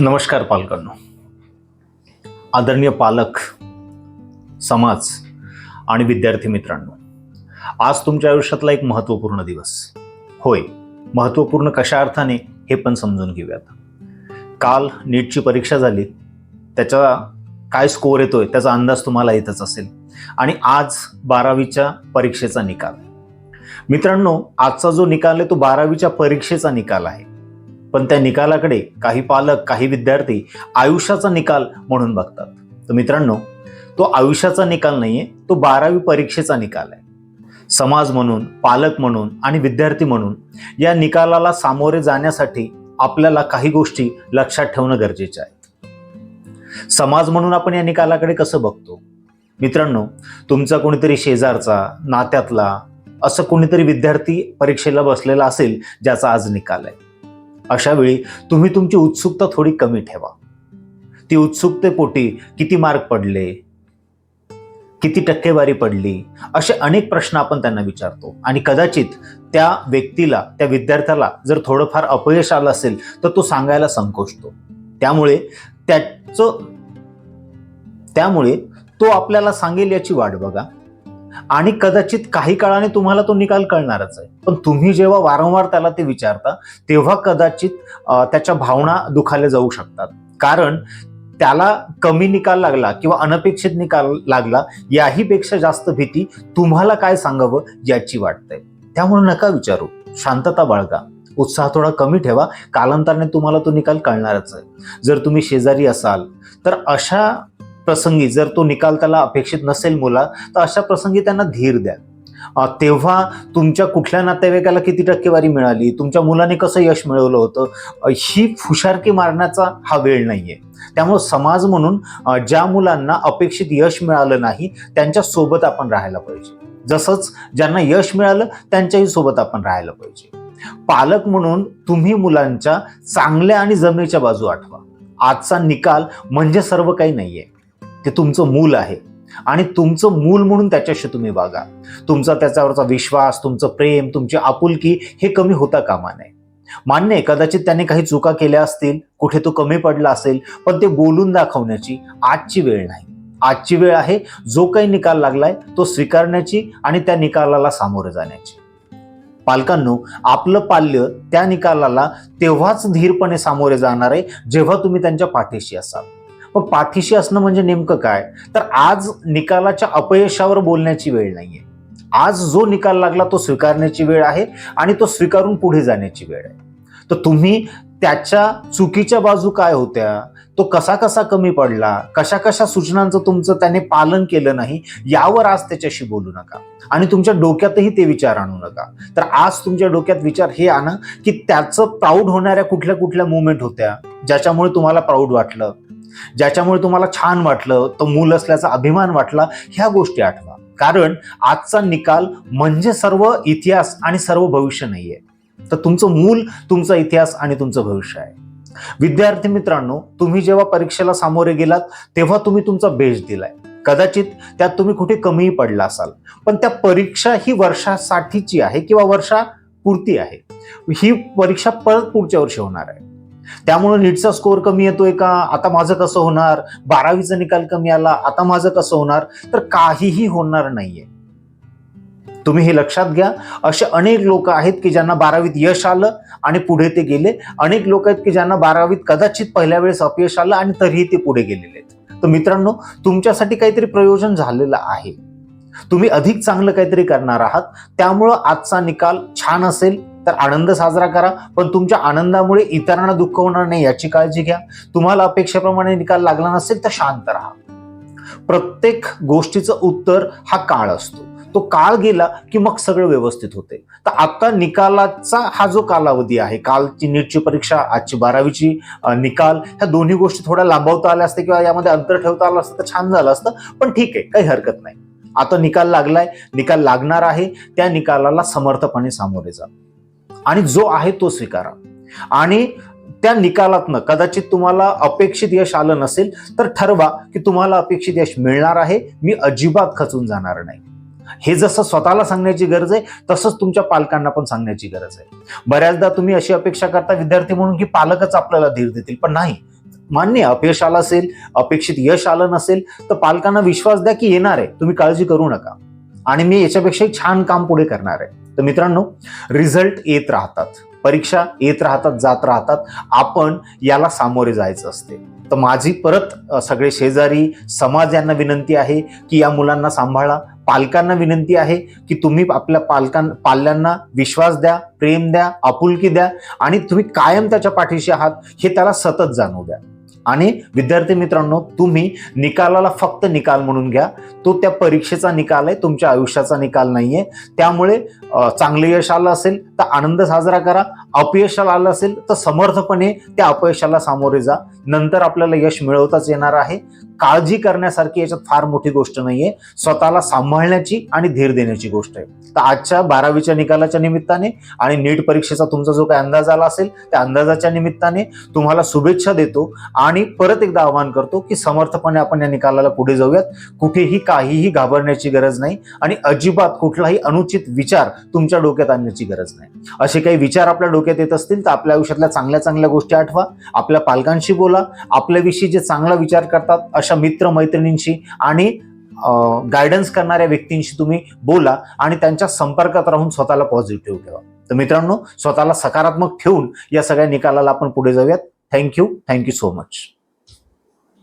नमस्कार पालकांनो. आदरणीय पालक समाज आणि विद्यार्थी मित्रांनो आज तुमच्या आयुष्यातला एक महत्त्वपूर्ण दिवस. होय महत्त्वपूर्ण कशा अर्थाने हे पण समजून घेऊयात. काल नीटची परीक्षा झाली. त्याचा काय स्कोअर येतोय त्याचा अंदाज तुम्हाला येतच असेल. आणि आज बारावीच्या परीक्षेचा निकाल. मित्रांनो आजचा जो निकाल आहे तो बारावीच्या परीक्षेचा निकाल आहे. पण त्या निकालाकडे काही पालक काही विद्यार्थी आयुष्याचा निकाल म्हणून बघतात. तर मित्रांनो तो आयुष्याचा निकाल नाहीये तो बारावी परीक्षेचा निकाल आहे. समाज म्हणून पालक म्हणून आणि विद्यार्थी म्हणून या निकालाला सामोरे जाण्यासाठी आपल्याला काही गोष्टी लक्षात ठेवणं गरजेचं आहे. समाज म्हणून आपण या निकालाकडे कसं बघतो? मित्रांनो तुमचा कोणीतरी शेजारचा नात्यातला असं कोणीतरी विद्यार्थी परीक्षेला बसलेला असेल ज्याचा आज निकाल आहे. अशावेळी तुम्ही तुमची उत्सुकता थोडी कमी ठेवा. ती उत्सुकतेपोटी किती मार्क पडले किती टक्केवारी पडली असे अनेक प्रश्न आपण त्यांना विचारतो. आणि कदाचित त्या व्यक्तीला त्या विद्यार्थ्याला जर थोडंफार अपयश आलं असेल तर तो सांगायला संकोचतो. त्यामुळे त्याचं त्यामुळे तो आपल्याला सांगेल याची वाट बघा. आणि कदाचित काही काळाने तुम्हाला तो निकाल कळणारच आहे. पण तुम्ही जेव्हा वारंवार त्याला ते विचारता तेव्हा कदाचित त्याच्या भावना दुखाले जाऊ शकतात. कारण त्याला कमी निकाल लागला किंवा अनपेक्षित निकाल लागला याही पेक्षा जास्त भीती तुम्हाला काय सांगावं याची वाटते. त्यामुळे नका विचारू. शांतता बाळगा. उत्साह थोडा कमी ठेवा. कालांतराने तुम्हाला तो निकाल कळणारच आहे. जर तुम्ही शेजारी असाल तर अशा प्रसंगी जर तो निकाल त्याला अपेक्षित नसेल मुला तर अशा प्रसंगी त्यांना धीर द्या. तेव्हा तुमच्या कुठल्या नातेवाईकाला किती टक्केवारी मिळाली तुमच्या मुलाने कसं यश मिळवलं होतं ही फुशारकी मारण्याचा हा वेळ नाही आहे त्यामुळे समाज म्हणून ज्या मुलांना अपेक्षित यश मिळालं नाही त्यांच्यासोबत आपण राहायला पाहिजे. जसंच ज्यांना यश मिळालं त्यांच्याही सोबत आपण राहायला पाहिजे. पालक म्हणून तुम्ही मुलांच्या चांगल्या आणि जमेच्या बाजू आठवा. आजचा निकाल म्हणजे सर्व काही नाही आहे ते तुमचं मूल आहे. आणि तुमचं मूल म्हणून त्याच्याशी तुम्ही वागा. तुमचा त्याच्यावरचा विश्वास तुमचं प्रेम तुमची आपुलकी हे कमी होता कामा नये. मान्य आहे कदाचित त्याने काही चुका केल्या असतील कुठे तो कमी पडला असेल पण ते बोलून दाखवण्याची आजची वेळ नाही. आजची वेळ आहे जो काही निकाल लागलाय तो स्वीकारण्याची आणि त्या निकालाला सामोरं जाण्याची. पालकांनो आपलं पाल्य त्या निकालाला तेव्हाच धीरपणे सामोरे जाणार आहे जेव्हा तुम्ही त्यांच्या पाठीशी असाल. मग पाठीशी असणं म्हणजे नेमकं काय? तर आज निकालाच्या अपयशावर बोलण्याची वेळ नाहीये. आज जो निकाल लागला तो स्वीकारण्याची वेळ आहे आणि तो स्वीकारून पुढे जाण्याची वेळ आहे. तर तुम्ही त्याच्या चुकीच्या बाजू काय होत्या? तो कसा कसा कमी पडला? कशा कशा सूचनांचं तुमचं त्याने पालन केलं नाही? यावर आज त्याच्याशी बोलू नका. आणि तुमच्या डोक्यातही ते विचार आणू नका. तर आज तुमच्या डोक्यात विचार हे आणा की त्याचं प्राऊड होणाऱ्या कुठल्या कुठल्या मुवमेंट होत्या ज्याच्यामुळे तुम्हाला प्राऊड वाटलं. ज्याच्यामुळे तुम्हाला छान वाटलं तो मूल असल्याचा अभिमान वाटला ह्या गोष्टी आठवा. कारण आजचा निकाल म्हणजे सर्व इतिहास आणि सर्व भविष्य नाहीये. तर तुमचं मूल तुमचा इतिहास आणि तुमचं भविष्य आहे. विद्यार्थी मित्रांनो तुम्ही जेव्हा परीक्षेला सामोरे गेलात तेव्हा तुम्ही तुमचा बेज दिलाय. कदाचित त्यात तुम्ही कुठे कमीही पडला असाल पण त्या परीक्षा ही वर्षासाठीची आहे किंवा वर्षापुरती आहे. ही परीक्षा परत पुढच्या वर्षी होणार आहे. त्यामुळे नीटचा स्कोअर कमी येतोय का? आता माझं कसं होणार? बारावीचा निकाल कमी आला आता माझं कसं होणार? तर काहीही होणार नाहीये. तुम्ही हे लक्षात घ्या. असे अनेक लोक आहेत की ज्यांना बारावीत यश आलं आणि पुढे ते गेले. अनेक लोक आहेत की ज्यांना बारावीत कदाचित पहिल्या वेळेस अपयश आलं आणि तरीही ते पुढे गेलेले आहेत. तर मित्रांनो तुमच्यासाठी काहीतरी प्रयोजन झालेलं आहे. तुम्ही अधिक चांगलं काहीतरी करणार आहात. त्यामुळं आजचा निकाल छान असेल. तर आनंद साजरा करा. पण तुमच्या आनंदामुळे इतरांना दुःख होणार नाही याची काळजी घ्या. तुम्हाला अपेक्षेप्रमाणे निकाल लागला नसेल तर शांत राहा. प्रत्येक गोष्टीचं उत्तर हा काळ असतो. तो काळ गेला की मग सगळं व्यवस्थित होते. तर आता निकालाचा हा जो कालावधी आहे कालची नीटची परीक्षा आजची बारावीची निकाल ह्या दोन्ही गोष्टी थोड्या लांबवता आल्या असते किंवा यामध्ये अंतर ठेवता आलं असतं तर छान झालं असतं. पण ठीक आहे काही हरकत नाही. आता निकाल लागलाय. निकाल लागणार आहे. त्या निकालाला समर्थपणे सामोरे जा. आणि जो आहे तो स्वीकारा. आणि त्या निकालातनं कदाचित तुम्हाला अपेक्षित यश आलं नसेल तर ठरवा की तुम्हाला अपेक्षित यश मिळणार आहे मी अजिबात खचून जाणार नाही. हे जसं स्वतःला सांगण्याची गरज आहे तसंच तुमच्या पालकांना पण सांगण्याची गरज आहे. बऱ्याचदा तुम्ही अशी अपेक्षा करता विद्यार्थी म्हणून की पालकच आपल्याला धीर देतील पण नाही. मान्य अपयश आलं असेल अपेक्षित यश आलं नसेल तर पालकांना विश्वास द्या की येणार आहे तुम्ही काळजी करू नका. आणि मी याच्यापेक्षाही छान काम पुढे करणार आहे. तर मित्रांनो रिझल्ट येत राहतात. परीक्षा येत राहतात जात राहतात. आपण याला सामोरे जायचं असते. तर माझी परत सगळे शेजारी समाज यांना विनंती आहे की या मुलांना सांभाळा. पालकांना विनंती आहे की तुम्ही आपल्या पालकां पाल्यांना विश्वास द्या प्रेम द्या आपुलकी द्या आणि तुम्ही कायम त्याच्या पाठीशी आहात हे त्याला सतत जाणू द्या. आणि विद्यार्थी मित्रांनो तुम्ही निकालाला फक्त निकाल म्हणून घ्या. तो त्या परीक्षेचा निकाल आहे तुमच्या आयुष्याचा निकाल नाहीये. त्यामुळे चांगले चांगलं यश आलं असेल तर आनंद साजरा करा. अपयशाला आलं असेल तर समर्थपणे त्या अपयशाला सामोरे जा. नंतर आपल्याला यश मिळवताच येणार आहे. काळजी करण्यासारखी याच्यात फार मोठी गोष्ट नाहीये. स्वतःला सांभाळण्याची आणि धीर देण्याची गोष्ट आहे. तर आजच्या बारावीच्या निकालाच्या निमित्ताने आणि नीट परीक्षेचा तुमचा जो काही अंदाज आला असेल त्या अंदाजाच्या निमित्ताने तुम्हाला शुभेच्छा देतो आणि परत एकदा आवाहन करतो की समर्थपणे आपण या निकालाला पुढे जाऊयात. कुठेही काहीही घाबरण्याची गरज नाही आणि अजिबात कुठलाही अनुचित विचार तुमच्या डोक्यात आणण्याची गरज नाही. असे काही विचार आपल्या डोक्यात येत असतील तर आपल्या आयुष्यातल्या चांगल्या चांगल्या गोष्टी आठवा. आपल्या पालकांशी बोला. आपल्याविषयी जे चांगला विचार करतात अशा मित्र मैत्रिणींशी आणि गायडन्स करणाऱ्या व्यक्तींशी तुम्ही बोला आणि त्यांच्या संपर्कात राहून स्वतःला पॉझिटिव्ह ठेवा. तर मित्रांनो स्वतःला सकारात्मक ठेवून या सगळ्या निकालाला आपण पुढे जाऊयात. Thank you thank you so much